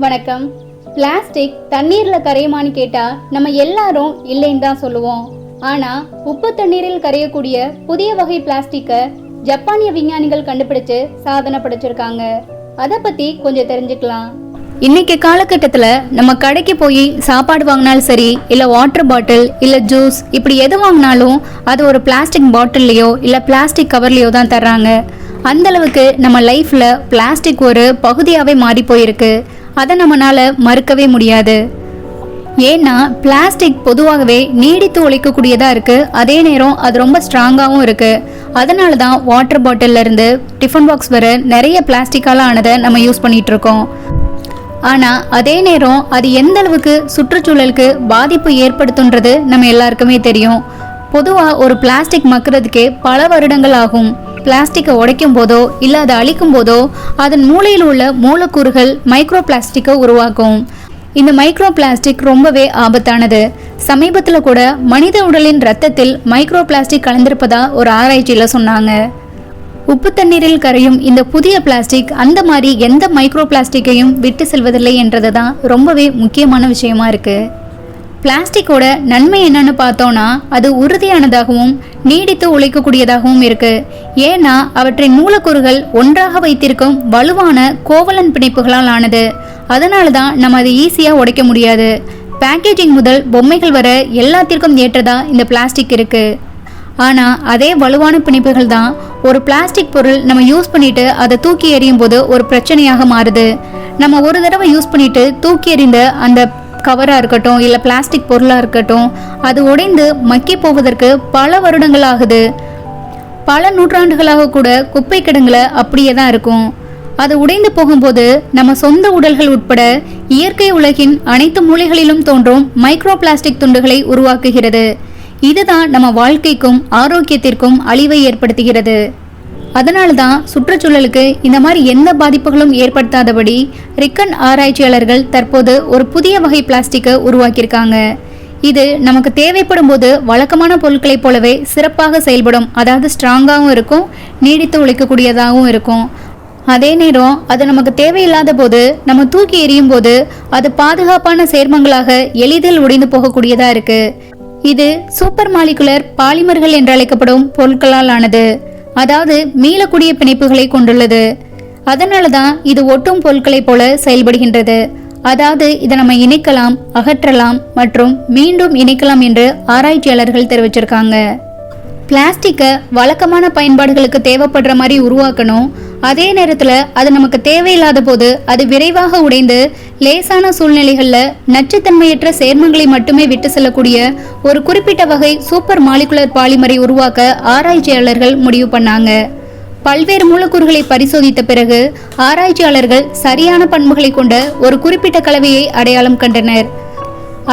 வணக்கம். பிளாஸ்டிக் தண்ணீர்ல கரையுமான்னு கேட்டா நம்ம எல்லாரும் இல்லைன்னு தான் சொல்லுவோம். ஆனா உப்பு தண்ணீரில் கரையக்கூடிய புதிய வகை பிளாஸ்டிக்கை ஜப்பானிய விஞ்ஞானிகள் கண்டுபிடிச்சு சாதனை படைச்சிருக்காங்க. அதை பத்தி கொஞ்சம் தெரிஞ்சுக்கலாம். இன்னைக்கு காலகட்டத்தில் நம்ம கடைக்கு போய் சாப்பாடு வாங்கினாலும் சரி இல்லை வாட்டர் பாட்டில் இல்லை ஜூஸ் இப்படி எது வாங்கினாலும் அது ஒரு பிளாஸ்டிக் பாட்டில்லையோ இல்லை பிளாஸ்டிக் கவர்லையோ தான் தர்றாங்க. அந்த அளவுக்கு நம்ம லைஃப்பில் பிளாஸ்டிக் ஒரு பகுதியாகவே மாறி போயிருக்கு. அதை நம்மளால் மறுக்கவே முடியாது. ஏன்னா பிளாஸ்டிக் பொதுவாகவே நீடித்து உழைக்கக்கூடியதாக இருக்குது அதே நேரம் அது ரொம்ப ஸ்ட்ராங்காகவும் இருக்குது அதனால தான் வாட்டர் பாட்டில்ல இருந்து டிஃபன் பாக்ஸ் வர நிறைய பிளாஸ்டிக்கால ஆனதை நம்ம யூஸ் பண்ணிகிட்ருக்கோம் ஆனால் அதே நேரம் அது எந்த அளவுக்கு சுற்றுச்சூழலுக்கு பாதிப்பு ஏற்படுத்துன்றது நம்ம எல்லாருக்குமே தெரியும். பொதுவாக ஒரு பிளாஸ்டிக் மக்கிறதுக்கே பல வருடங்கள் ஆகும். பிளாஸ்டிக்கை உடைக்கும் போதோ இல்லை அதை அழிக்கும் போதோ அதன் மூளையில் உள்ள மூலக்கூறுகள் மைக்ரோ பிளாஸ்டிக்கை உருவாக்கும். இந்த மைக்ரோ பிளாஸ்டிக் ரொம்பவே ஆபத்தானது. சமீபத்தில் கூட மனித உடலின் ரத்தத்தில் மைக்ரோ பிளாஸ்டிக் கலந்திருப்பதா ஒரு ஆராய்ச்சியில் சொன்னாங்க. உப்பு தண்ணீரில் கரையும் இந்த புதிய பிளாஸ்டிக் அந்த மாதிரி எந்த மைக்ரோ பிளாஸ்டிக்கையும் விட்டு செல்வதில்லை என்றது தான் ரொம்பவே முக்கியமான விஷயமா இருக்குது பிளாஸ்டிக்கோட நன்மை என்னன்னு பார்த்தோம்னா அது உறுதியானதாகவும் நீடித்து உழைக்கக்கூடியதாகவும் இருக்கு. ஏன்னா அவற்றின் மூலக்கூறுகள் ஒன்றாக வைத்திருக்கும் வலுவான கோவலன் பிணைப்புகளால் ஆனது. அதனால தான் நம்ம அதை ஈஸியாக உடைக்க முடியாது. பேக்கேஜிங் முதல் பொம்மைகள் வர எல்லாத்திற்கும் ஏற்றதா இந்த பிளாஸ்டிக் இருக்குது ஆனால் அதே வலுவான பிணைப்புகள் தான் ஒரு பிளாஸ்டிக் பொருள் நம்ம யூஸ் பண்ணிட்டு அதை தூக்கி எறியும் போது ஒரு பிரச்சனையாக மாறுது. நம்ம ஒரு தடவை யூஸ் பண்ணிட்டு தூக்கி எறிந்த அந்த கவராக இருக்கட்டும் இல்லை பிளாஸ்டிக் பொருளாக இருக்கட்டும் அது உடைந்து மக்கி போவதற்கு பல வருடங்கள் ஆகுது பல நூற்றாண்டுகளாக கூட குப்பை கிடங்களை அப்படியே தான் இருக்கும். அது உடைந்து போகும்போது நம்ம சொந்த உடல்கள் உட்பட இயற்கை உலகின் அனைத்து மூலைகளிலும் தோன்றும் மைக்ரோ பிளாஸ்டிக் துண்டுகளை உருவாக்குகிறது. இதுதான் நம்ம வாழ்க்கைக்கும் ஆரோக்கியத்திற்கும் அழிவை ஏற்படுத்துகிறது. அதனால தான் சுற்றுச்சூழலுக்கு இந்த மாதிரி எந்த பாதிப்புகளும் ஏற்படுத்தாதபடி ரிக்கன் ஆராய்ச்சியாளர்கள் தற்போது ஒரு புதிய வகை பிளாஸ்டிக்கை உருவாக்கியிருக்காங்க. இது நமக்கு தேவைப்படும் போது வழக்கமான பொருட்களைப் போலவே சிறப்பாக செயல்படும் அதாவது ஸ்ட்ராங்காகவும் இருக்கும் நீடித்து உழைக்கக்கூடியதாகவும் இருக்கும். அதே நேரம் அது நமக்கு தேவையில்லாத போது நம்ம தூக்கி எறியும் போது அது பாதுகாப்பான சேர்மங்களாக எளிதில் உடைந்து போகக்கூடியதா இருக்கு. இது சூப்பர் மாலிகுலர் பாலிமர்கள் என்று அழைக்கப்படும் பொருட்களால் ஆனது. அதாவது மீளக்கூடிய பிணைப்புகளை கொண்டுள்ளது. அதனால தான் இது ஒட்டும் பொருட்களைப் போல செயல்படுகின்றது. அதாவது இதை நம்ம இணைக்கலாம் அகற்றலாம் மற்றும் மீண்டும் இணைக்கலாம் என்று ஆராய்ச்சியாளர்கள் தெரிவிச்சிருக்காங்க. பிளாஸ்டிக்கை வழக்கமான பயன்பாடுகளுக்கு தேவைப்படுற மாதிரி உருவாக்கணும். அதே நேரத்தில் அது நமக்கு தேவையில்லாத போது அது விரைவாக உடைந்து லேசான சூழ்நிலைகளில் நச்சுத்தன்மையற்ற சேர்மங்களை மட்டுமே விட்டு செல்லக்கூடிய ஒரு குறிப்பிட்ட வகை சூப்பர் மாலிகுலர் பாலிமரை உருவாக்க ஆராய்ச்சியாளர்கள் முடிவு பண்ணாங்க. பல்வேறு மூலக்கூறுகளை பரிசோதித்த பிறகு ஆராய்ச்சியாளர்கள் சரியான பண்புகளை கொண்ட ஒரு குறிப்பிட்ட கலவையை அடையாளம் கண்டனர்.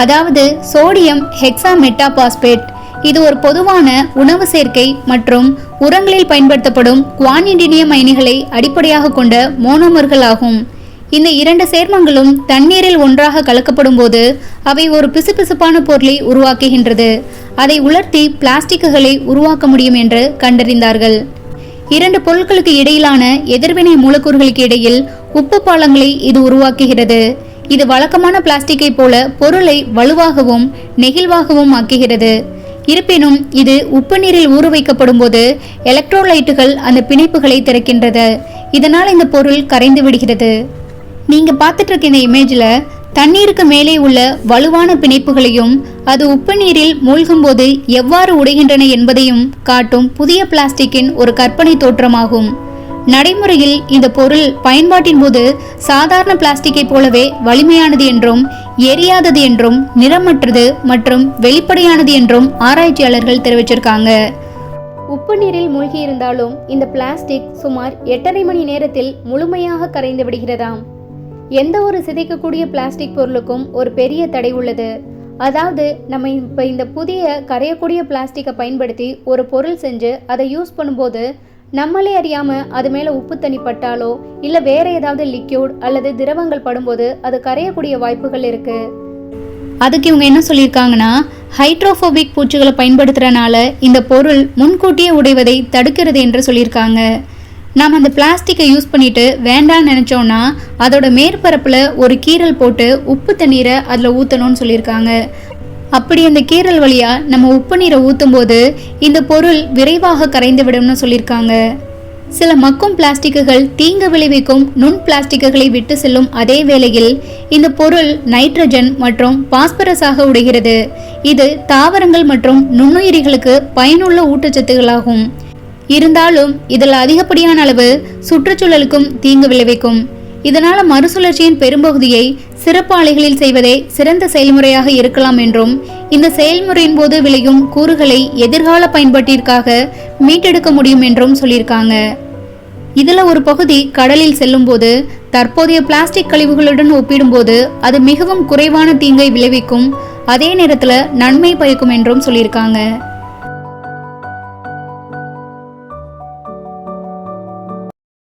அதாவது சோடியம் ஹெக்ஸா மெட்டாபாஸ்பேட் இது ஒரு பொதுவான உணவு சேர்க்கை மற்றும் உரங்களில் பயன்படுத்தப்படும் குவானிடினியம் அயனிகளை அடிப்படையாக கொண்ட மோனோமர்கள் ஆகும். இந்த இரண்டு சேர்மங்களும் தண்ணீரில் ஒன்றாக கலக்கப்படும் போது அவை ஒரு பிசுபிசுப்பான பொருளை உருவாக்குகின்றது. அதை உலர்த்தி பிளாஸ்டிக்குகளை உருவாக்க முடியும் என்று கண்டறிந்தார்கள். இரண்டு பொருட்களுக்கு இடையிலான எதிர்வினை மூலக்கூறுகளுக்கு இடையில் உப்பு பாலங்களை இது உருவாக்குகிறது. இது வழக்கமான பிளாஸ்டிக்கை போல பொருளை வலுவாகவும் நெகிழ்வாகவும் ஆக்குகிறது. இருப்பினும் இது உப்பு நீரில் ஊற வைக்கப்படும் போது எலக்ட்ரோலைட்டுகள் அந்த பிணைப்புகளை திறக்கின்றது. இதனால் இந்த பொருள் கரைந்து விடுகிறது. நீங்க பார்த்துட்டு இருக்க இந்த இமேஜில் தண்ணீருக்கு மேலே உள்ள வலுவான பிணைப்புகளையும் அது உப்பு நீரில் மூழ்கும்போது எவ்வாறு உடைகின்றன என்பதையும் காட்டும் புதிய பிளாஸ்டிக்கின் ஒரு கற்பனை தோற்றமாகும். நடைமுறையில் இந்த பொருள் பயன்பாட்டின் போது சாதாரண பிளாஸ்டிக்கை போலவே வலிமையானது என்றும் எரியாதது என்றும் நிறமற்றது மற்றும் வெளிப்படையானது என்றும் ஆராய்ச்சியாளர்கள் தெரிவிச்சிருக்காங்க. உப்பு நீரில் மூழ்கி இருந்தாலும் இந்த பிளாஸ்டிக் சுமார் எட்டரை மணி நேரத்தில் முழுமையாக கரைந்து விடுகிறதாம். எந்த ஒரு சிதைக்கக்கூடிய பிளாஸ்டிக் பொருளுக்கும் ஒரு பெரிய தடை உள்ளது. அதாவது நம்ம இப்போ இந்த புதிய கரையக்கூடிய பிளாஸ்டிக்கை பயன்படுத்தி ஒரு பொருள் செஞ்சு அதை யூஸ் பண்ணும்போது நம்மளே அறியாமல் அது மேலே உப்பு தண்ணி பட்டாலோ இல்லை வேற ஏதாவது லிக்யூட் அல்லது திரவங்கள் படும்போது அது கரையக்கூடிய வாய்ப்புகள் இருக்குது அதுக்கு இவங்க என்ன சொல்லியிருக்காங்கன்னா ஹைட்ரோஃபோபிக் பூச்சிகளை பயன்படுத்துறனால இந்த பொருள் முன்கூட்டியே உடைவதை தடுக்கிறது என்று சொல்லியிருக்காங்க. நாம் அந்த பிளாஸ்டிக்கை யூஸ் பண்ணிட்டு வேண்டாம்னு நினச்சோன்னா அதோட மேற்பரப்பில் ஒரு கீறல் போட்டு உப்பு தண்ணீரை அதில் ஊற்றணும்னு சொல்லியிருக்காங்க. அப்படி அந்த கீறல் வழியா நம்ம உப்பு நீரை ஊற்றும் போது இந்த பொருள் விரைவாக கரைந்து விடும்னு சொல்லியிருக்காங்க. சில மக்கும் பிளாஸ்டிக்குகள் தீங்கு விளைவிக்கும் நுண் பிளாஸ்டிக்குகளை விட்டு செல்லும் அதே வேளையில் இந்த பொருள் நைட்ரஜன் மற்றும் பாஸ்பரஸாக உடைகிறது. இது தாவரங்கள் மற்றும் நுண்ணுயிரிகளுக்கு பயனுள்ள ஊட்டச்சத்துகளாகும். இருந்தாலும் இதில் அதிகப்படியான அளவு சுற்றுச்சூழலுக்கும் தீங்கு விளைவிக்கும். இதனால மறுசுழற்சியின் பெரும்பகுதியை சிறப்பு ஆலைகளில் செய்வதே சிறந்த செயல்முறையாக இருக்கலாம் என்றும் இந்த செயல்முறையின் போது விளையும் கூறுகளை எதிர்கால பயன்பாட்டிற்காக மீட்டெடுக்க முடியும் என்றும் சொல்லியிருக்காங்க. இதில் ஒரு பகுதி கடலில் செல்லும்போது தற்போதைய பிளாஸ்டிக் கழிவுகளுடன் ஒப்பிடும்போது அது மிகவும் குறைவான தீங்கை விளைவிக்கும் அதே நேரத்தில் நன்மை பயக்கும் என்றும் சொல்லியிருக்காங்க.